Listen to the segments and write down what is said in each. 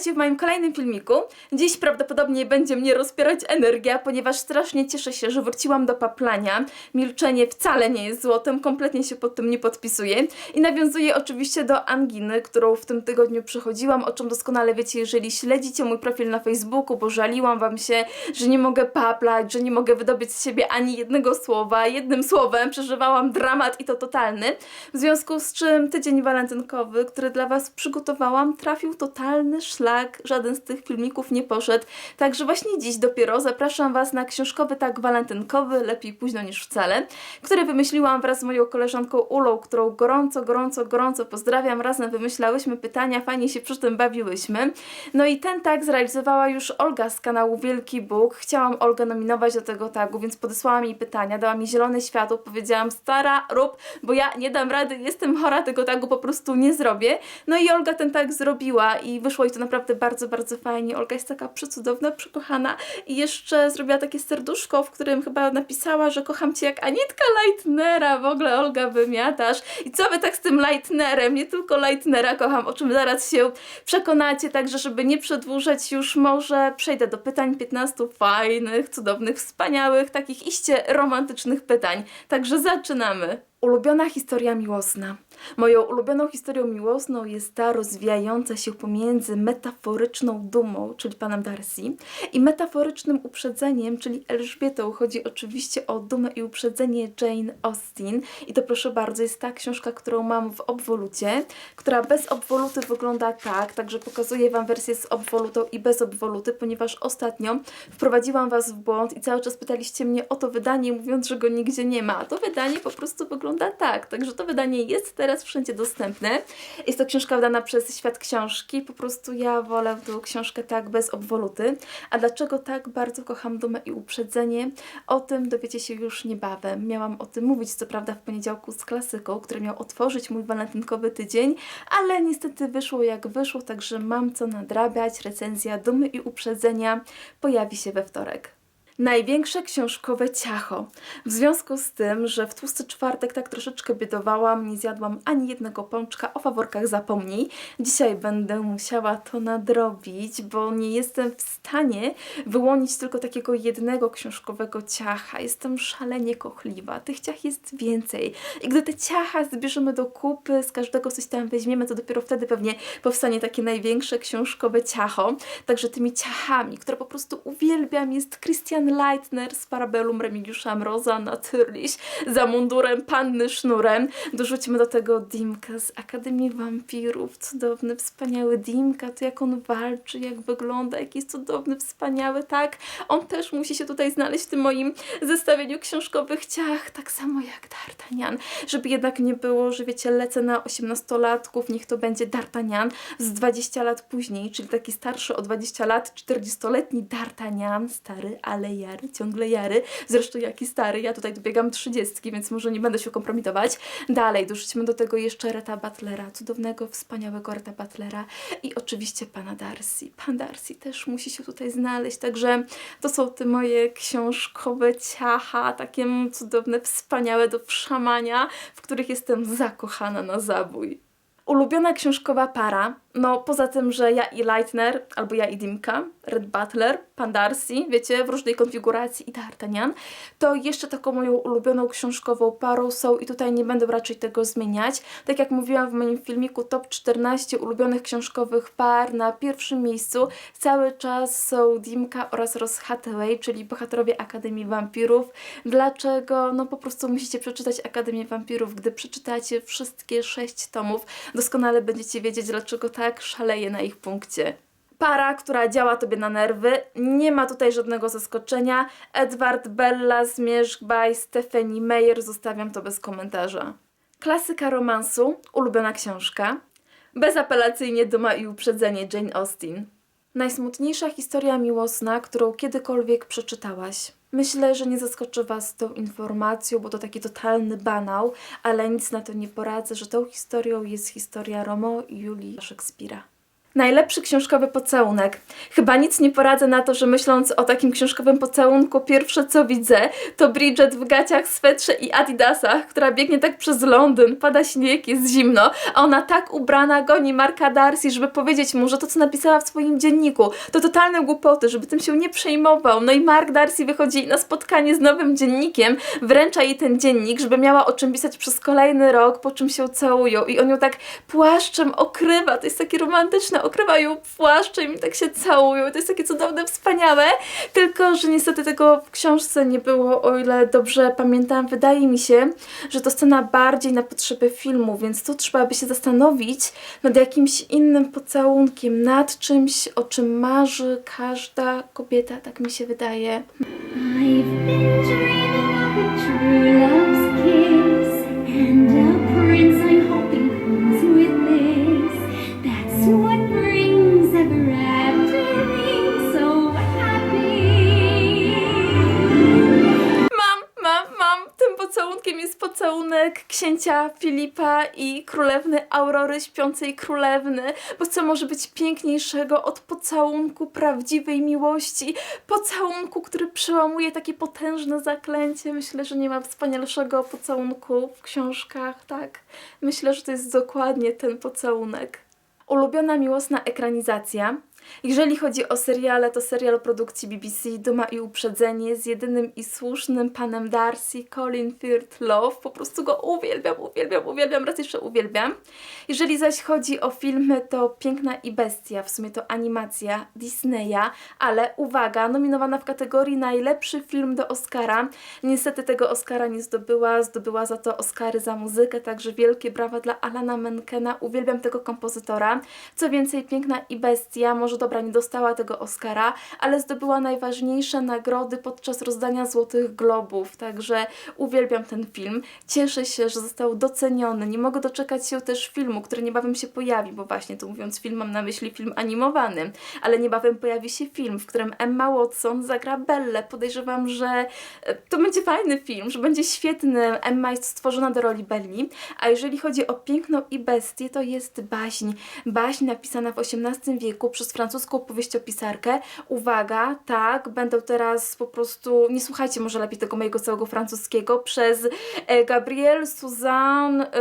witajcie w moim kolejnym filmiku. Dziś prawdopodobnie będzie mnie rozpierać energia, ponieważ strasznie cieszę się, że wróciłam do paplania. Milczenie wcale nie jest złotem, kompletnie się pod tym nie podpisuję. I nawiązuję oczywiście do anginy, którą w tym tygodniu przechodziłam, o czym doskonale wiecie, jeżeli śledzicie mój profil na Facebooku, bo żaliłam wam się, że nie mogę paplać, że nie mogę wydobyć z siebie ani jednego słowa. Jednym słowem przeżywałam dramat i to totalny. W związku z czym tydzień walentynkowy, który dla was przygotowałam, trafił totalny szlak. Żaden z tych filmików nie poszedł. Także właśnie dziś dopiero zapraszam was na książkowy tak walentynkowy, lepiej późno niż wcale, który wymyśliłam wraz z moją koleżanką Ulą, którą gorąco, gorąco, gorąco pozdrawiam. Razem wymyślałyśmy pytania, fajnie się przy tym bawiłyśmy. No i ten tag zrealizowała już Olga z kanału Wielki Bóg. Chciałam Olgę nominować do tego tagu, więc podesłała mi pytania, dała mi zielone światło, powiedziałam stara, rób, bo ja nie dam rady, jestem chora, tego tagu po prostu nie zrobię. No i Olga ten tag zrobiła i wyszło jej to naprawdę bardzo, bardzo fajnie. Olga jest taka przecudowna, przekochana i jeszcze zrobiła takie serduszko, w którym chyba napisała, że kocham Cię jak Anitka Leitnera. W ogóle Olga wymiatasz. I co Wy tak z tym Leitnerem? Nie tylko Leitnera kocham, o czym zaraz się przekonacie. Także, żeby nie przedłużać już może przejdę do pytań 15 fajnych, cudownych, wspaniałych, takich iście romantycznych pytań. Także zaczynamy. Ulubiona historia miłosna. Moją ulubioną historią miłosną jest ta rozwijająca się pomiędzy metaforyczną dumą, czyli panem Darcy, i metaforycznym uprzedzeniem, czyli Elżbietą. Chodzi oczywiście o dumę i uprzedzenie Jane Austen. I to proszę bardzo, jest ta książka, którą mam w obwolucie, która bez obwoluty wygląda tak, także pokazuję Wam wersję z obwolutą i bez obwoluty, ponieważ ostatnio wprowadziłam Was w błąd i cały czas pytaliście mnie o to wydanie, mówiąc, że go nigdzie nie ma. A to wydanie po prostu wygląda tak, także to wydanie jest teraz wszędzie dostępne. Jest to książka wydana przez Świat Książki, po prostu ja wolę tą książkę tak bez obwoluty. A dlaczego tak bardzo kocham dumę i uprzedzenie? O tym dowiecie się już niebawem. Miałam o tym mówić, co prawda, w poniedziałku z klasyką, który miał otworzyć mój walentynkowy tydzień, ale niestety wyszło jak wyszło, także mam co nadrabiać. Recenzja dumy i uprzedzenia pojawi się we wtorek. Największe książkowe ciacho. W związku z tym, że w tłusty czwartek tak troszeczkę biedowałam, nie zjadłam ani jednego pączka, o faworkach zapomnij. Dzisiaj będę musiała to nadrobić, bo nie jestem w stanie wyłonić tylko takiego jednego książkowego ciacha. Jestem szalenie kochliwa. Tych ciach jest więcej. I gdy te ciacha zbierzemy do kupy, z każdego coś tam weźmiemy, to dopiero wtedy pewnie powstanie takie największe książkowe ciacho. Także tymi ciachami, które po prostu uwielbiam, jest Christian Leitner z Parabellum Remigiusza Mroza, Naturliś, za mundurem Panny Sznurem. Dorzućmy do tego Dimka z Akademii Wampirów. Cudowny, wspaniały Dimka. To jak on walczy, jak wygląda, jaki jest cudowny, wspaniały, tak? On też musi się tutaj znaleźć w tym moim zestawieniu książkowych ciach, tak samo jak D'Artagnan. Żeby jednak nie było, że wiecie, lecę na 18-latków, niech to będzie D'Artagnan z 20 lat później, czyli taki starszy o 20 lat, 40-letni D'Artagnan, stary, ale jary, ciągle jary. Zresztą jaki stary, ja tutaj dobiegam 30, więc może nie będę się kompromitować. Dalej, dorzućmy do tego jeszcze Reta Butlera, cudownego, wspaniałego Reta Butlera i oczywiście pana Darcy. Pan Darcy też musi się tutaj znaleźć, także to są te moje książkowe ciacha, takie cudowne, wspaniałe do wszamania, w których jestem zakochana na zabój. Ulubiona książkowa para, no poza tym, że ja i Leitner, albo ja i Dimka, Red Butler, Pan Darcy, wiecie, w różnej konfiguracji i D'Artagnan, to jeszcze taką moją ulubioną książkową parą są i tutaj nie będę raczej tego zmieniać. Tak jak mówiłam w moim filmiku Top 14 ulubionych książkowych par, na pierwszym miejscu cały czas są Dimka oraz Ross Hathaway, czyli bohaterowie Akademii Wampirów. Dlaczego? No po prostu musicie przeczytać Akademię Wampirów. Gdy przeczytacie wszystkie sześć tomów, doskonale będziecie wiedzieć, dlaczego tak szaleje na ich punkcie. Para, która działa tobie na nerwy, nie ma tutaj żadnego zaskoczenia. Edward Bella, Zmierzch by Stephanie Meyer, zostawiam to bez komentarza. Klasyka romansu, ulubiona książka. Bezapelacyjnie Duma i Uprzedzenie Jane Austen. Najsmutniejsza historia miłosna, którą kiedykolwiek przeczytałaś. Myślę, że nie zaskoczy Was tą informacją, bo to taki totalny banał, ale nic na to nie poradzę, że tą historią jest historia Romeo i Julii Szekspira. Najlepszy książkowy pocałunek. Chyba nic nie poradzę na to, że myśląc o takim książkowym pocałunku, pierwsze co widzę to Bridget w gaciach, swetrze i adidasach, która biegnie tak przez Londyn, pada śnieg, jest zimno, a ona tak ubrana goni Marka Darcy, żeby powiedzieć mu, że to co napisała w swoim dzienniku to totalne głupoty, żeby tym się nie przejmował. No i Mark Darcy wychodzi na spotkanie z nowym dziennikiem, wręcza jej ten dziennik, żeby miała o czym pisać przez kolejny rok, po czym się całują i on ją tak płaszczem okrywa, to jest takie romantyczne, okrywa ją płaszczem i tak się całują, to jest takie cudowne, wspaniałe, tylko, że niestety tego w książce nie było, o ile dobrze pamiętam. Wydaje mi się, że to scena bardziej na potrzeby filmu, więc tu trzeba by się zastanowić nad jakimś innym pocałunkiem, nad czymś, o czym marzy każda kobieta, tak mi się wydaje. I've been dreaming of a true love's pocałunkiem jest pocałunek księcia Filipa i królewny Aurory, śpiącej królewny, bo co może być piękniejszego od pocałunku prawdziwej miłości? Pocałunku, który przełamuje takie potężne zaklęcie. Myślę, że nie ma wspanialszego pocałunku w książkach, tak. Myślę, że to jest dokładnie ten pocałunek. Ulubiona miłosna ekranizacja. Jeżeli chodzi o seriale, to serial produkcji BBC Duma i Uprzedzenie z jedynym i słusznym panem Darcy, Colin Firth Love. Po prostu go uwielbiam, uwielbiam, uwielbiam, raz jeszcze uwielbiam. Jeżeli zaś chodzi o filmy, to Piękna i Bestia, w sumie to animacja Disneya, ale uwaga, nominowana w kategorii najlepszy film do Oscara. Niestety tego Oscara nie zdobyła, zdobyła za to Oscary za muzykę, także wielkie brawa dla Alana Menkena, uwielbiam tego kompozytora. Co więcej, Piękna i Bestia, może dobra, nie dostała tego Oscara, ale zdobyła najważniejsze nagrody podczas rozdania Złotych Globów, także uwielbiam ten film. Cieszę się, że został doceniony. Nie mogę doczekać się też filmu, który niebawem się pojawi, bo właśnie tu mówiąc film mam na myśli film animowany, ale niebawem pojawi się film, w którym Emma Watson zagra Bellę. Podejrzewam, że e, to będzie fajny film, że będzie świetny. Emma jest stworzona do roli Belli, a jeżeli chodzi o Piękną i Bestię, to jest baśń. Baśń napisana w XVIII wieku przez francuską powieściopisarkę. Uwaga, tak, będą teraz po prostu, nie słuchajcie może lepiej tego mojego całego francuskiego, przez e, Gabrielle Suzanne, e,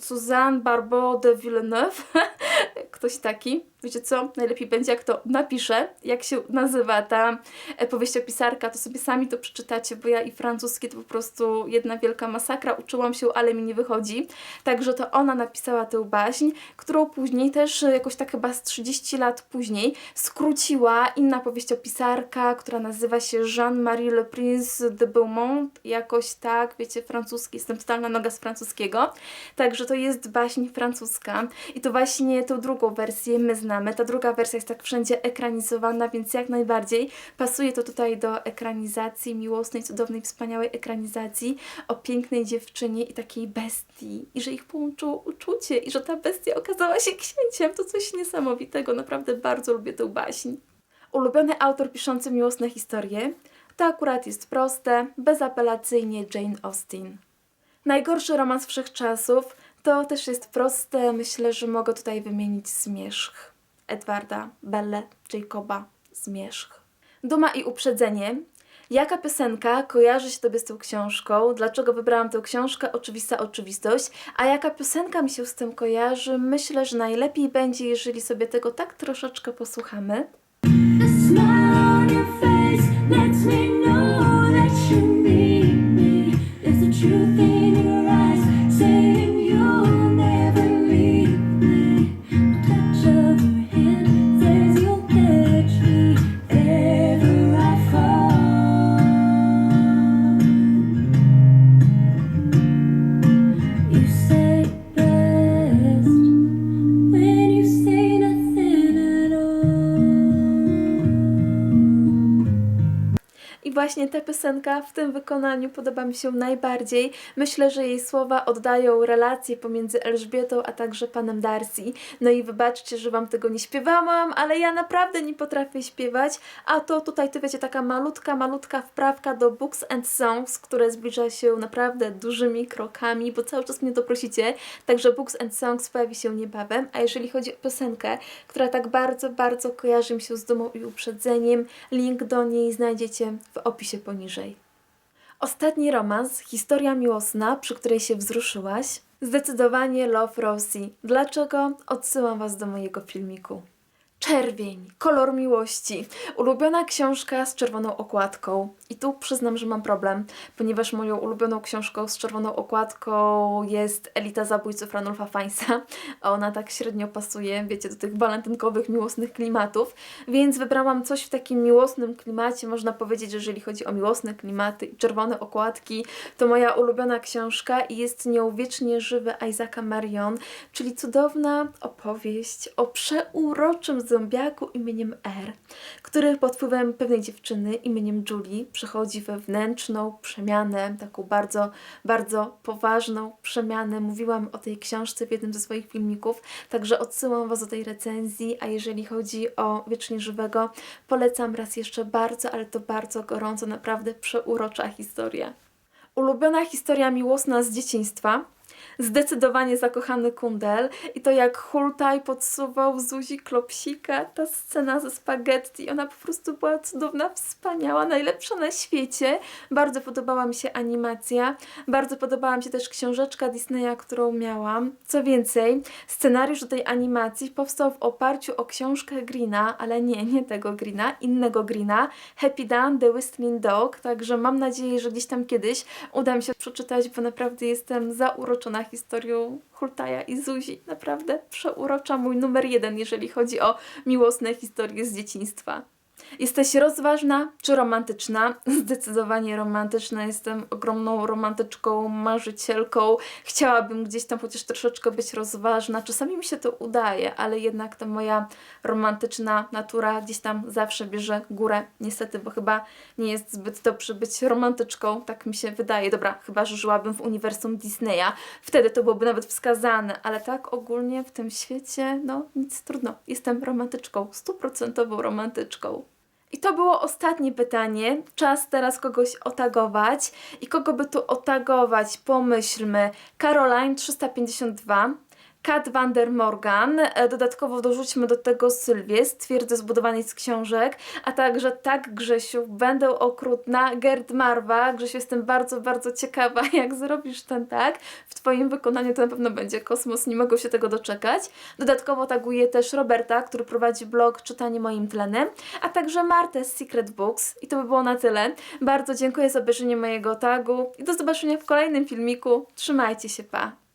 Suzanne Barbeau de Villeneuve, ktoś taki. Wiecie co? Najlepiej będzie, jak to napiszę, jak się nazywa ta e, powieściopisarka, to sobie sami to przeczytacie, bo ja i francuskie to po prostu jedna wielka masakra. Uczyłam się, ale mi nie wychodzi. Także to ona napisała tę baśń, którą później też e, jakoś tak chyba z 30 lat później skróciła inna powieściopisarka, która nazywa się Jean-Marie Le Prince de Beaumont. Jakoś tak, wiecie, francuski. Jestem totalna noga z francuskiego. Także to jest baśń francuska. I to właśnie tą drugą wersję my znamy. Ta druga wersja jest tak wszędzie ekranizowana, więc jak najbardziej pasuje to tutaj do ekranizacji, miłosnej, cudownej, wspaniałej ekranizacji o pięknej dziewczynie i takiej bestii. I że ich połączyło uczucie i że ta bestia okazała się księciem. To coś niesamowitego. Naprawdę bardzo lubię tę baśń. Ulubiony autor piszący miłosne historie to akurat jest proste, bezapelacyjnie Jane Austen. Najgorszy romans wszechczasów to też jest proste. Myślę, że mogę tutaj wymienić Zmierzch. Edwarda, Belle, Jacoba, Zmierzch. Duma i uprzedzenie. Jaka piosenka kojarzy się Tobie z tą książką? Dlaczego wybrałam tę książkę? Oczywista oczywistość. A jaka piosenka mi się z tym kojarzy? Myślę, że najlepiej będzie, jeżeli sobie tego tak troszeczkę posłuchamy. The smile on your face lets me właśnie ta piosenka w tym wykonaniu podoba mi się najbardziej. Myślę, że jej słowa oddają relacje pomiędzy Elżbietą a także panem Darcy. No i wybaczcie, że wam tego nie śpiewałam, ale ja naprawdę nie potrafię śpiewać. A to tutaj, to wiecie, taka malutka, malutka wprawka do Books and Songs, które zbliża się naprawdę dużymi krokami, bo cały czas mnie to prosicie. Także Books and Songs pojawi się niebawem. A jeżeli chodzi o piosenkę, która tak bardzo, bardzo kojarzy mi się z dumą i uprzedzeniem, link do niej znajdziecie w opisie poniżej. Ostatni romans, historia miłosna, przy której się wzruszyłaś. Zdecydowanie Love Rosie. Dlaczego? Odsyłam Was do mojego filmiku. Czerwień, kolor miłości. Ulubiona książka z czerwoną okładką. I tu przyznam, że mam problem, ponieważ moją ulubioną książką z czerwoną okładką jest Elita Zabójców Ranulfa Feinsa. A ona tak średnio pasuje, wiecie, do tych walentynkowych, miłosnych klimatów. Więc wybrałam coś w takim miłosnym klimacie. Można powiedzieć, że jeżeli chodzi o miłosne klimaty i czerwone okładki, to moja ulubiona książka i jest nią wiecznie żywy Isaaca Marion, czyli cudowna opowieść o przeuroczym zombiaku imieniem R, który pod wpływem pewnej dziewczyny imieniem Julie przechodzi wewnętrzną przemianę, taką bardzo, bardzo poważną przemianę. Mówiłam o tej książce w jednym ze swoich filmików, także odsyłam Was do tej recenzji, a jeżeli chodzi o Wiecznie Żywego, polecam raz jeszcze bardzo, ale to bardzo gorąco, naprawdę przeurocza historia. Ulubiona historia miłosna z dzieciństwa. Zdecydowanie zakochany kundel. I to jak Hultaj podsuwał Zuzi klopsika, ta scena ze spaghetti, ona po prostu była cudowna, wspaniała, najlepsza na świecie. Bardzo podobała mi się animacja, bardzo podobała mi się też książeczka Disneya, którą miałam. Co więcej, scenariusz do tej animacji powstał w oparciu o książkę Greena, ale nie, nie tego Greena, innego Greena, Happy Dan, The Whistling Dog, także mam nadzieję, że gdzieś tam kiedyś uda mi się przeczytać, bo naprawdę jestem zauroczona historią Hultaja i Zuzi. Naprawdę przeurocza mój numer jeden, jeżeli chodzi o miłosne historie z dzieciństwa. Jesteś rozważna czy romantyczna? Zdecydowanie romantyczna. Jestem ogromną romantyczką, marzycielką. Chciałabym gdzieś tam chociaż troszeczkę być rozważna. Czasami mi się to udaje, ale jednak ta moja romantyczna natura gdzieś tam zawsze bierze górę. Niestety, bo chyba nie jest zbyt dobrze być romantyczką. Tak mi się wydaje. Dobra, chyba, że żyłabym w uniwersum Disneya. Wtedy to byłoby nawet wskazane, ale tak ogólnie w tym świecie, no nic trudno. Jestem romantyczką, stuprocentową romantyczką. I to było ostatnie pytanie. Czas teraz kogoś otagować. I kogo by tu otagować? Pomyślmy. Caroline 352. Kat van der Morgan. E, Dodatkowo dorzućmy do tego Sylwię, stwierdzę zbudowanej z książek, a także tak Grzesiu, będę okrutna, Gerd Marwa. Grzesiu, jestem bardzo, bardzo ciekawa, jak zrobisz ten tak. W Twoim wykonaniu to na pewno będzie kosmos, nie mogę się tego doczekać. Dodatkowo taguję też Roberta, który prowadzi blog Czytanie moim tlenem, a także Martę z Secret Books. I to by było na tyle. Bardzo dziękuję za obejrzenie mojego tagu i do zobaczenia w kolejnym filmiku. Trzymajcie się, pa!